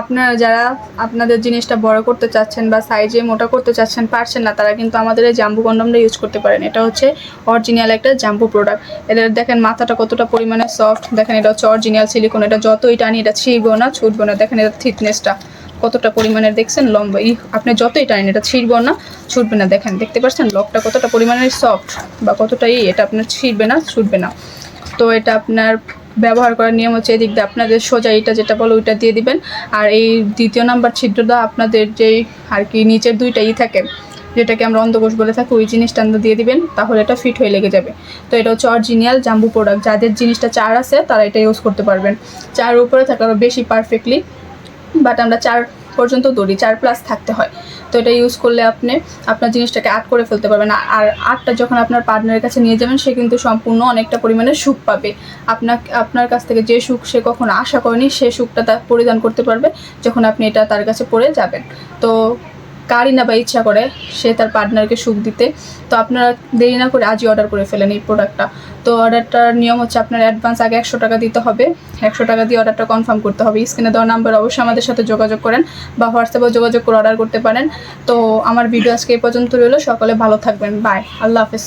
আপনারা যারা আপনাদের জিনিসটা বড় করতে চাচ্ছেন বা সাইজে মোটা করতে চাচ্ছেন পারছেন না, তারা কিন্তু আমাদের এই জাম্বু কন্ডমটা ইউজ করতে পারেন। এটা হচ্ছে অরিজিনাল একটা জাম্বু প্রোডাক্ট এদের দেখেন মাথাটা কতটা পরিমাণে সফট দেখেন এটা হচ্ছে অরিজিনাল সিলিকন এটা যতই টানি, এটা ছিঁড়বো না ছুটবো না। দেখেন এটা থিকনেসটা কতটা পরিমাণে দেখছেন? লম্বা। ই আপনি যতই টানেন, এটা ছিঁড়বো না, ছুটবে না। দেখেন, দেখতে পাচ্ছেন? লকটা কতটা পরিমাণের সফট বা কতটা ই এটা আপনার ছিঁড়বে না, ছুটবে না। তো এটা আপনার ব্যবহার করার নিয়ম হচ্ছে এদিক দিয়ে আপনাদের সোজা এটা যেটা বলো ওইটা দিয়ে দিবেন। আর এই দ্বিতীয় নাম্বার ছিদ্রটা আপনাদের যেই আর কি নিচের দুইটা ই থাকে, যেটাকে আমরা অন্ধকোষ বলে থাকি, ওই জিনিসটা আমরা দিয়ে দিবেন, তাহলে এটা ফিট হয়ে লেগে যাবে। তো এটা হচ্ছে অরিজিনাল জাম্বু প্রোডাক্ট যাদের জিনিসটা চার আছে, তারা এটা ইউজ করতে পারবেন। চার উপরে থাকলে আরও বেশি পারফেক্টলি বাট আমরা চার পর্যন্ত দড়ি চার প্লাস থাকতে হয়। তো এটা ইউজ করলে আপনি আপনার জিনিসটাকে আট করে ফেলতে পারবেন। আর- আটটা যখন আপনার পার্টনারের কাছে নিয়ে যাবেন, সে কিন্তু সম্পূর্ণ অনেকটা পরিমাণে সুখ পাবে। আপনার আপনার কাছ থেকে যে সুখ সে কখনো আশা করেনি, সে সুখটা তা পরিধান করতে পারবে যখন আপনি এটা তার কাছে পড়ে যাবেন। তো কারই না বা ইচ্ছা করে সে তার পার্টনারকে সুখ দিতে, তো আপনারা দেরি না করে আজই অর্ডার করে ফেলেন এই প্রোডাক্টটা তো অর্ডারটার নিয়ম হচ্ছে আপনার অ্যাডভান্স আগে একশো টাকা দিতে হবে, একশো টাকা দিয়ে অর্ডারটা কনফার্ম করতে হবে। স্ক্রিনে দেওয়া নাম্বার অবশ্যই আমাদের সাথে যোগাযোগ করেন বা হোয়াটসঅ্যাপেও যোগাযোগ করে অর্ডার করতে পারেন। তো আমার ভিডিও আজকে এই পর্যন্ত রইল, সকলে ভালো থাকবেন। বাই আল্লাহ হাফেজ।